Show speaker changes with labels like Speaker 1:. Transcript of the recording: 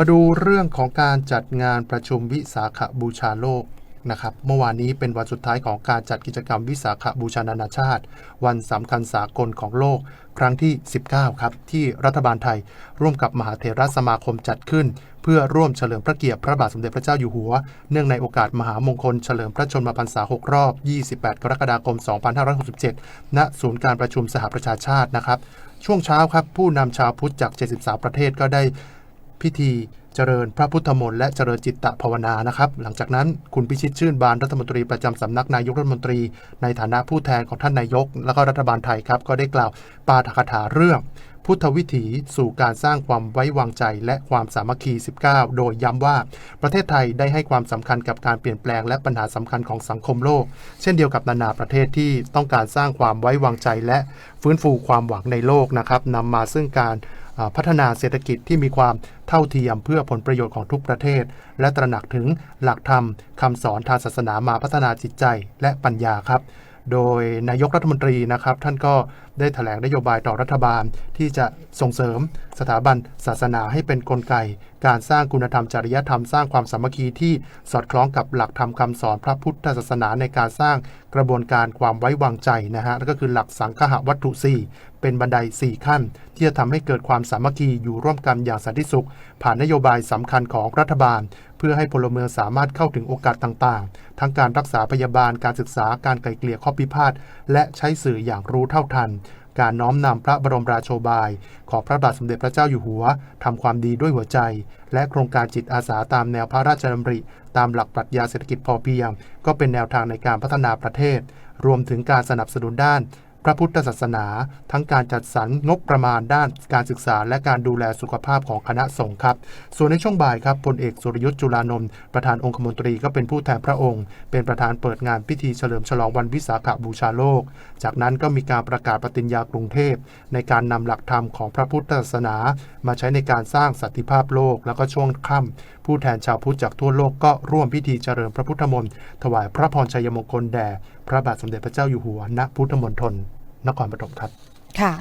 Speaker 1: มาดูเรื่องของการจัดงานประชุมวิสาขบูชาโลกนะครับ เมื่อวานนี้เป็นวันสุดท้ายของการจัดกิจกรรมวิสาขบูชานานาชาติ วันสำคัญสากลของโลก ครั้งที่ 19 ครับ ที่รัฐบาลไทย ร่วมกับมหาเถรสมาคมจัดขึ้น เพื่อร่วมเฉลิมพระเกียรติพระบาทสมเด็จพระเจ้าอยู่หัว เนื่องในโอกาสมหามงคลเฉลิมพระชนมพรรษา 6 รอบ 28 กรกฎาคม 2567 ณ ศูนย์การประชุมสหประชาชาตินะครับช่วงเช้าครับผู้นำชาวพุทธจาก 73 ประเทศก็ได้ พิธีเจริญพระพุทธมนต์และเจริญจิตตภาวนานะครับ หลังจากนั้นคุณพิชิตชื่นบานรัฐมนตรีประจำสำนักนายกรัฐมนตรี ในฐานะผู้แทนของท่านนายก และก็รัฐบาลไทยครับ ก็ได้กล่าวปาฐกถาเรื่อง พุทธวิถีสู่การสร้างความไว้วางใจและความสามัคคี 19 โดยย้ำว่า ประเทศไทยได้ให้ความสำคัญกับการเปลี่ยนแปลงและปัญหาสำคัญของสังคมโลก เช่นเดียวกับนานาประเทศที่ต้องการสร้างความไว้วางใจและฟื้นฟูความหวังในโลกนะครับนำมาซึ่งการ พัฒนาเศรษฐกิจที่มีความเท่าเทียมเพื่อผลประโยชน์ของทุกประเทศ และตระหนักถึงหลักธรรมคำสอนทางศาสนามาพัฒนาจิตใจและปัญญาครับ โดยนายกรัฐมนตรีนะครับ ท่านก็ได้แถลงนโยบายต่อรัฐบาลที่จะส่งเสริมสถาบันศาสนาให้เป็นนกลไก การสร้างคุณธรรมจริยธรรมสร้างความสามัคคีที่สอดคล้องกับหลักธรรมคำสอนพระพุทธศาสนาในการสร้างกระบวนการความไว้วางใจนะฮะแล้วก็คือหลักสังฆะวัตถุ 4 เป็นบันได 4 ขั้น ที่จะทำให้เกิดความสามัคคีอยู่ร่วมกันอย่างสันติสุข ผ่านนโยบายสำคัญของรัฐบาล เพื่อให้พลเมืองสามารถเข้าถึงโอกาสต่างๆ ทั้งการรักษาพยาบาลการศึกษาการไกลเกลี่ยข้อพิพาทและใช้สื่ออย่างรู้เท่าทัน การน้อมนำพระบรมราโชบาย ของพระบาทสมเด็จพระเจ้าอยู่หัวทำความดีด้วยหัวใจ และโครงการจิตอาสาตามแนวพระราชดำริ ตามหลักปรัชญาเศรษฐกิจพอเพียง ก็เป็นแนวทางในการพัฒนาประเทศ รวมถึงการสนับสนุนด้าน พระพุทธศาสนา ทั้งการจัดสรรงบประมาณด้านการศึกษา และการดูแลสุขภาพของคณะสงฆ์ครับ ส่วนในช่วงบ่ายครับพลเอกสุรยุทธ์จุลานนท์ประธานองคมนตรีก็เป็นผู้แทนพระองค์ เป็นประธานเปิดงานพิธีเฉลิมฉลองวันวิสาขบูชาโลก จากนั้นก็มีการประกาศปฏิญญากรุงเทพ ในการนำหลักธรรมของพระพุทธศาสนา มาใช้ในการสร้างสันติภาพโลก แล้วก็ช่วงค่ำผู้แทนชาวพุทธจากทั่วโลกก็ร่วมพิธีเจริญพระพุทธมนต์ถวายพระพรชัยมงคลแด่พระบาทสมเด็จพระเจ้าอยู่หัวณพุทธมณฑล นครปฐมครับ
Speaker 2: ค่ะ